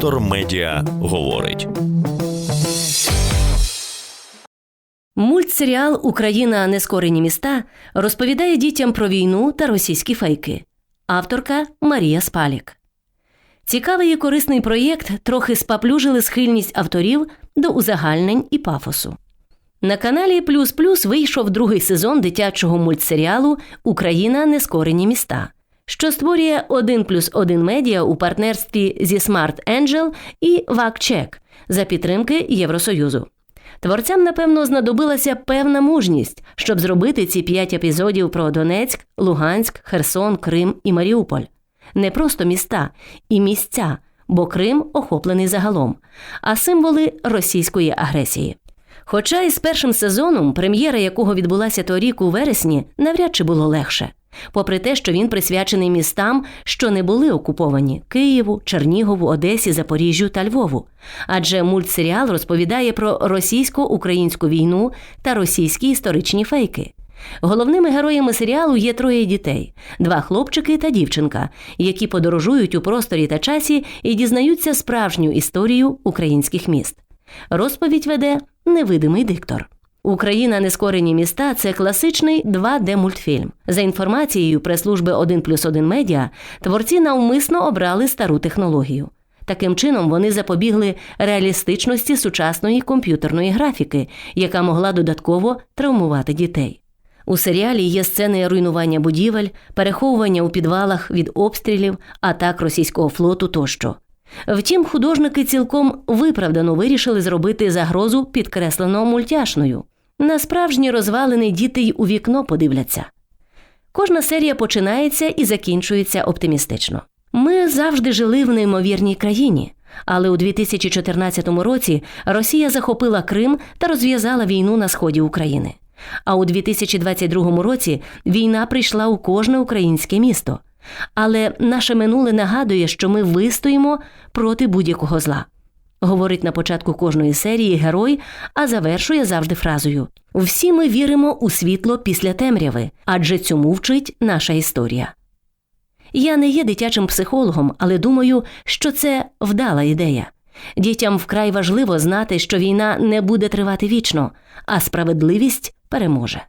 Вектор Медіа говорить. Мультсеріал Україна нескорені міста розповідає дітям про війну та російські фейки. Авторка Марія Спалік. Цікавий і корисний проєкт трохи спаплюжили схильність авторів до узагальнень і пафосу. На каналі Плюс Плюс вийшов другий сезон дитячого мультсеріалу Україна нескорені міста, що створює 1 плюс 1 медіа у партнерстві зі Smart Angel і ВАКЧЕК за підтримки Євросоюзу. Творцям, напевно, знадобилася певна мужність, щоб зробити ці п'ять епізодів про Донецьк, Луганськ, Херсон, Крим і Маріуполь. Не просто міста і місця, бо Крим охоплений загалом, а символи російської агресії. Хоча із першим сезоном, прем'єра якого відбулася торік у вересні, навряд чи було легше, попри те, що він присвячений містам, що не були окуповані Києву, Чернігову, Одесі, Запоріжжю та Львову. Адже мультсеріал розповідає про російсько-українську війну та російські історичні фейки. Головними героями серіалу є троє дітей: два хлопчики та дівчинка, які подорожують у просторі та часі і дізнаються справжню історію українських міст. Розповідь веде невидимий диктор. Україна нескорені міста це класичний 2D-мультфільм. За інформацією прес-служби 1 плюс 1 медіа, творці навмисно обрали стару технологію. Таким чином вони запобігли реалістичності сучасної комп'ютерної графіки, яка могла додатково травмувати дітей. У серіалі є сцени руйнування будівель, переховування у підвалах від обстрілів, атак російського флоту тощо. Втім, художники цілком виправдано вирішили зробити загрозу підкреслено мультяшною. На справжні розвалини діти й у вікно подивляться. Кожна серія починається і закінчується оптимістично. Ми завжди жили в неймовірній країні, але у 2014 році Росія захопила Крим та розв'язала війну на сході України. А у 2022 році війна прийшла у кожне українське місто. Але наше минуле нагадує, що ми вистоїмо проти будь-якого зла. Говорить на початку кожної серії герой, а завершує завжди фразою: Всі ми віримо у світло після темряви, адже цьому вчить наша історія. Я не є дитячим психологом, але думаю, що це вдала ідея. Дітям вкрай важливо знати, що війна не буде тривати вічно, а справедливість переможе.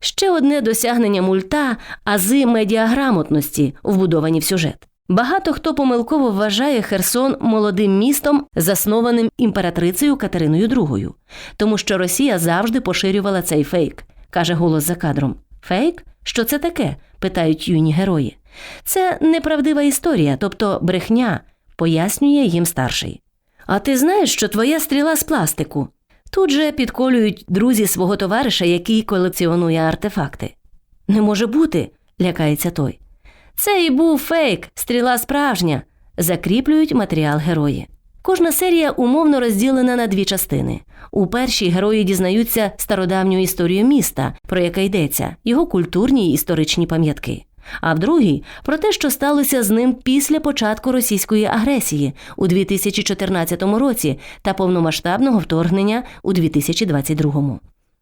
Ще одне досягнення мульта ази медіаграмотності, вбудовані в сюжет. Багато хто помилково вважає Херсон молодим містом, заснованим імператрицею Катериною II, тому що Росія завжди поширювала цей фейк, каже голос за кадром. Фейк? Що це таке? питають юні герої. Це неправдива історія, тобто брехня, пояснює їм старший. А ти знаєш, що твоя стріла з пластику? Тут же підколюють друзі свого товариша, який колекціонує артефакти. Не може бути, лякається той. Це і був фейк, стріла справжня, закріплюють матеріал герої. Кожна серія умовно розділена на дві частини. У першій герої дізнаються стародавню історію міста, про яке йдеться, його культурні й історичні пам'ятки. А в другій про те, що сталося з ним після початку російської агресії у 2014 році та повномасштабного вторгнення у 2022.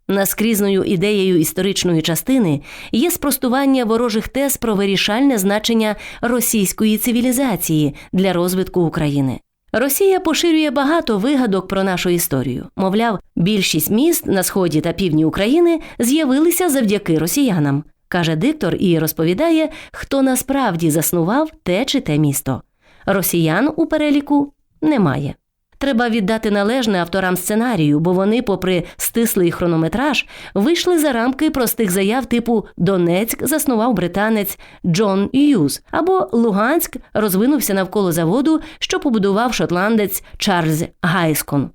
Наскрізною ідеєю історичної частини є спростування ворожих тез про вирішальне значення російської цивілізації для розвитку України. Росія поширює багато вигадок про нашу історію. Мовляв, більшість міст на сході та півдні України з'явилися завдяки росіянам, каже диктор і розповідає, хто насправді заснував те чи те місто. Росіян у переліку немає. Треба віддати належне авторам сценарію, бо вони, попри стислий хронометраж, вийшли за рамки простих заяв типу Донецьк заснував британець Джон Юз або Луганськ розвинувся навколо заводу, що побудував шотландець Чарльз Гайскон.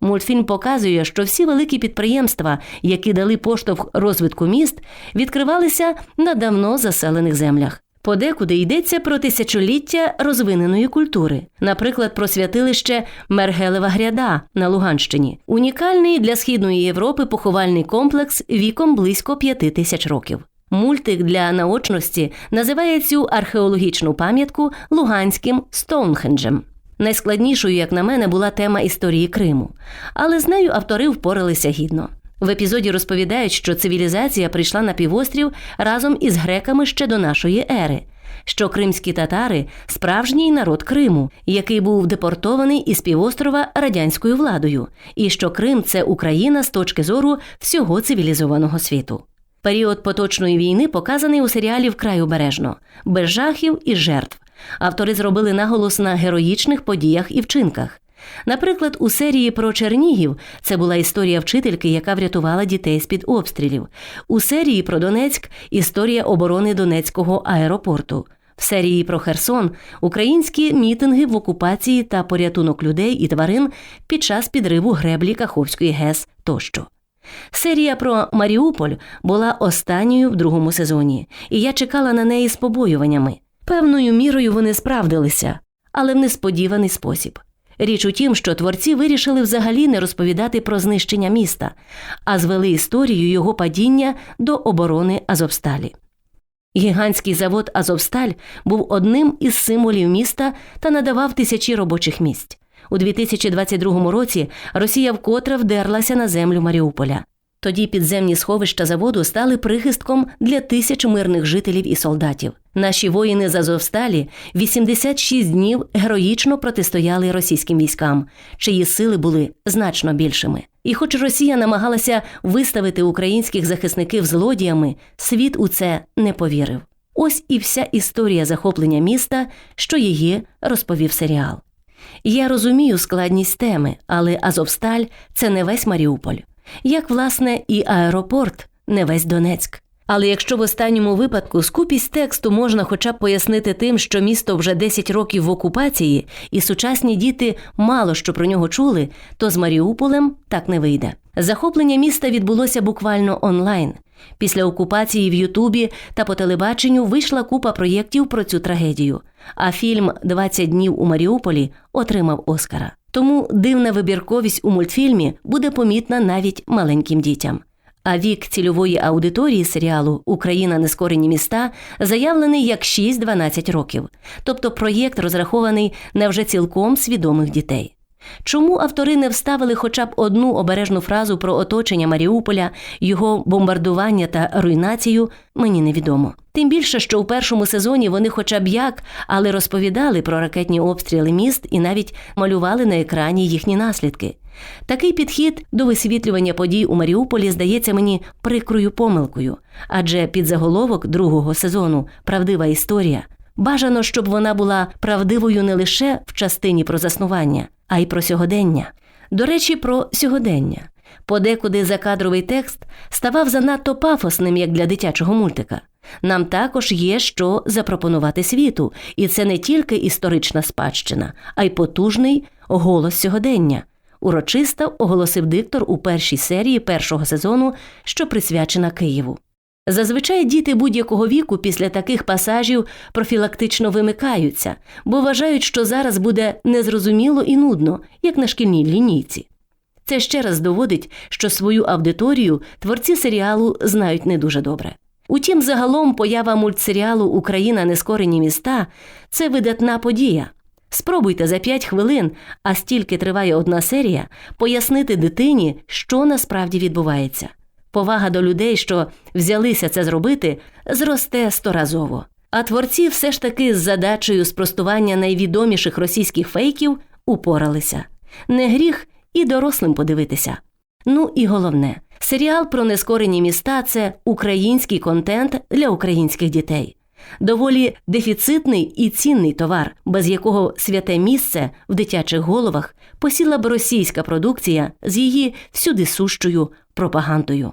Мультфільм показує, що всі великі підприємства, які дали поштовх розвитку міст, відкривалися на давно заселених землях. Подекуди йдеться про тисячоліття розвиненої культури, наприклад, про святилище Мергелева гряда на Луганщині, унікальний для східної Європи поховальний комплекс віком близько п'яти тисяч років. Мультик для наочності називає цю археологічну пам'ятку Луганським Стоунхенджем. Найскладнішою, як на мене, була тема історії Криму, але з нею автори впоралися гідно. В епізоді розповідають, що цивілізація прийшла на півострів разом із греками ще до нашої ери, що кримські татари справжній народ Криму, який був депортований із півострова радянською владою, і що Крим це Україна з точки зору всього цивілізованого світу. Період поточної війни показаний у серіалі Вкрай обережно, без жахів і жертв. Автори зробили наголос на героїчних подіях і вчинках. Наприклад, у серії про Чернігів це була історія вчительки, яка врятувала дітей з-під обстрілів. У серії про Донецьк історія оборони Донецького аеропорту. В серії про Херсон українські мітинги в окупації та порятунок людей і тварин під час підриву греблі Каховської ГЕС тощо. Серія про Маріуполь була останньою в другому сезоні, і я чекала на неї з побоюваннями. Певною мірою вони справдилися, але в несподіваний спосіб. Річ у тім, що творці вирішили взагалі не розповідати про знищення міста, а звели історію його падіння до оборони Азовсталі. Гігантський завод Азовсталь був одним із символів міста та надавав тисячі робочих місць. У 2022 році Росія вкотре вдерлася на землю Маріуполя. Тоді підземні сховища заводу стали прихистком для тисяч мирних жителів і солдатів. Наші воїни з Азовсталі 86 днів героїчно протистояли російським військам, чиї сили були значно більшими. І хоч Росія намагалася виставити українських захисників злодіями, світ у це не повірив. Ось і вся історія захоплення міста, що її розповів серіал. Я розумію складність теми, але Азовсталь це не весь Маріуполь, як власне і аеропорт, не весь Донецьк. Але якщо в останньому випадку скупість тексту можна хоча б пояснити тим, що місто вже 10 років в окупації, і сучасні діти мало що про нього чули, то з Маріуполем так не вийде. Захоплення міста відбулося буквально онлайн. Після окупації в Ютубі та по телебаченню вийшла купа проєктів про цю трагедію. А фільм «20 днів у Маріуполі отримав Оскара. Тому дивна вибірковість у мультфільмі буде помітна навіть маленьким дітям. А вік цільової аудиторії серіалу Україна нескорені міста заявлений як 6-12 років, тобто проєкт розрахований на вже цілком свідомих дітей. Чому автори не вставили хоча б одну обережну фразу про оточення Маріуполя, його бомбардування та руйнацію, мені невідомо. Тим більше, що у першому сезоні вони хоча б як, але розповідали про ракетні обстріли міст і навіть малювали на екрані їхні наслідки. Такий підхід до висвітлювання подій у Маріуполі здається мені прикрою помилкою, адже під заголовок другого сезону Правдива історія бажано, щоб вона була правдивою не лише в частині про заснування, а й про сьогодення. До речі, про сьогодення. Подекуди закадровий текст ставав занадто пафосним, як для дитячого мультика. Нам також є що запропонувати світу, і це не тільки історична спадщина, а й потужний голос сьогодення. Урочисто оголосив диктор у першій серії першого сезону, що присвячена Києву. Зазвичай діти будь-якого віку після таких пасажів профілактично вимикаються, бо вважають, що зараз буде незрозуміло і нудно, як на шкільній лінійці. Це ще раз доводить, що свою аудиторію творці серіалу знають не дуже добре. Утім, загалом поява мультсеріалу Україна нескорені міста це видатна подія. Спробуйте за 5 хвилин, а стільки триває одна серія, пояснити дитині, що насправді відбувається. Повага до людей, що взялися це зробити, зросте сторазово. А творці все ж таки з задачею спростування найвідоміших російських фейків упоралися. Не гріх і дорослим подивитися. Ну і головне, серіал про нескорені міста це український контент для українських дітей. Доволі дефіцитний і цінний товар, без якого святе місце в дитячих головах посіла б російська продукція з її всюди сущою пропагандою.